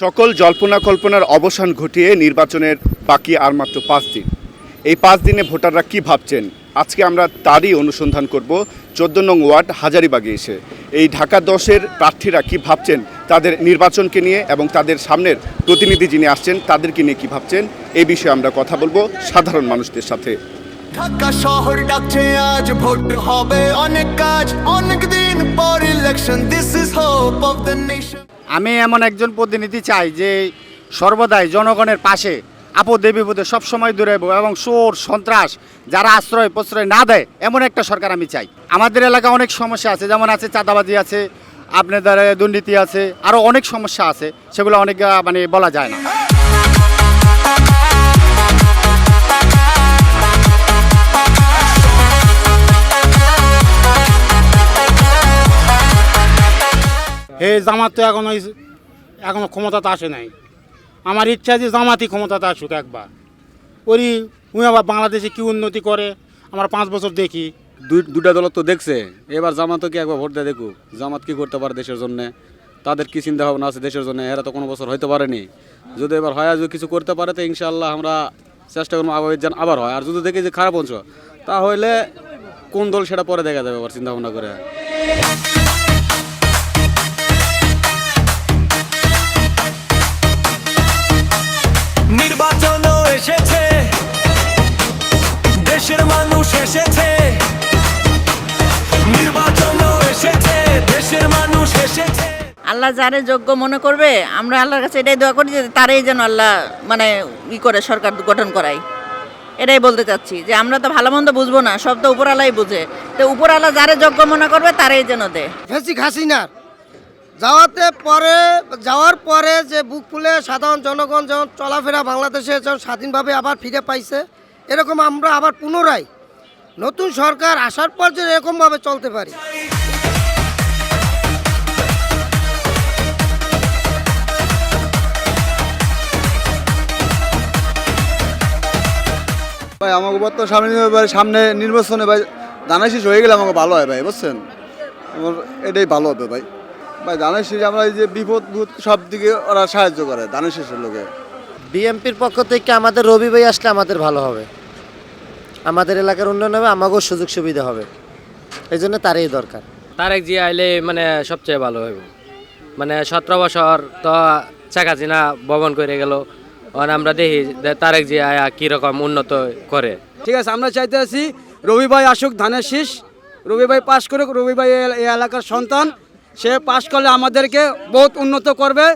সকল জল্পনা কল্পনার অবসান ঘটিয়ে নির্বাচনের বাকি আর মাত্র পাঁচ দিন। এই পাঁচ দিনে ভোটাররা কি ভাবছেন? আজকে আমরা তারই অনুসন্ধান করব চোদ্দ নং ওয়ার্ড হাজারিবাগে এসে। এই ঢাকা দশের প্রার্থীরা কি ভাবছেন? তাদের নির্বাচনকে নিয়ে এবং তাদের সামনের প্রতিনিধি যিনি আসছেন, তাদেরকে নিয়ে কি ভাবছেন? এই বিষয়ে আমরা কথা বলব সাধারণ মানুষদের সাথে। ঢাকা শহর ডাকছে, আজ ভোট হবে অনেক কাজ। অনেক দিন পর election this is hope of the nation আমি এমন একজন প্রতিনিধি চাই যে সর্বদাই জনগণের পাশে আপদে বিপদে সবসময় দূরে এবং চোর, সন্ত্রাস, যারা আশ্রয় প্রশ্রয় না দেয়, এমন একটা সরকার আমি চাই। আমাদের এলাকা অনেক সমস্যা আছে, যেমন আছে চাঁদাবাজি আছে, আপনাদের দুর্নীতি আছে আরও অনেক সমস্যা আছে, সেগুলো অনেক মানে বলা যায় না। এই জামাত তো এখন এখনও এখনও ক্ষমতাতে আসে নাই। আমার ইচ্ছা যে জামাতই ক্ষমতাতে আসুক একবার। ওই উনি আবার বাংলাদেশে কি উন্নতি করে, আমরা পাঁচ বছর দেখি। দুই দুটা দল তো দেখছে। এবার জামাতকে একবার ভোট দেয় দেখুক? জামাত কি করতে পারে দেশের জন্য? তাদের কি চিন্তা ভাবনা আছে দেশের জন্য? এরা তো কোনো বছর হইতে পারেনি। যদি এবার হয় যদি কিছু করতে পারে, তো ইনশাল্লাহ আমরা চেষ্টা করব আবার যেন আবার হয়। আর যদি দেখি যে খারাপ অংশ, তাহলে কোন দল সেটা পরে দেখা যাবে আবার চিন্তা ভাবনা করে। নির্বাচনও এসেছে। দেশের মানুষ এসেছে। নির্বাচনও এসেছে। দেশের মানুষ এসেছে। আল্লাহ যারে যোগ্য মনে করবে আমরা আল্লাহর কাছে এটাই দোয়া করি যে তারাই যেন আল্লাহ মানে ই করে সরকার গঠন করায়। এটাই বলতে চাচ্ছি যে আমরা তো ভালো মন্দ বুঝব না সব তো উপরালাই বুঝে। তো উপরালা যারে যোগ্য মনে করবে তারাই যেন দেয়। হাসিনার। যাওয়াতে পরে, যাওয়ার পরে যে বুক ফুলে সাধারণ জনগণ যখন চলাফেরা বাংলাদেশে যখন স্বাধীনভাবে আবার ফিরে পাইছে, এরকম আমরা আবার পুনরায় নতুন সরকার আসার পর যে এরকমভাবে চলতে পারি। ভাই, আমাকে বর্ত সামনে এবার সামনে নির্বাচনে ভাই শীষ হয়ে গেলে আমাকে ভালো হয় ভাই, বুঝছেন? আমার এটাই ভালো হবে ভাই। ভাই ধানের শীষ আমরা এই যে বিপদ বুদ সব দিকে ওরা সাহায্য করে ধানের শীষের লোকে। বিএমপির পক্ষ থেকে আমাদের রবি ভাই আসলে আমাদের ভালো হবে। আমাদের এলাকার উন্নয়ন হবে আমাকেও সুযোগ সুবিধা হবে। এই জন্য তারই দরকার। তারেক জি আইলে মানে সবচেয়ে ভালো হইব। মানে সতেরো বছর তো শেখ হাসিনা ভবন করে গেল। আর আমরা দেখি তারেক জি আয়া কীরকম উন্নত করে। ঠিক আছে আমরা চাইতে আছি রবি ভাই আসুক ধানের শীষ। রবি ভাই পাশ করুক রবি ভাই এই এলাকার সন্তান। সে পাশ করলে আমাদেরকে বহুত উন্নত করবে।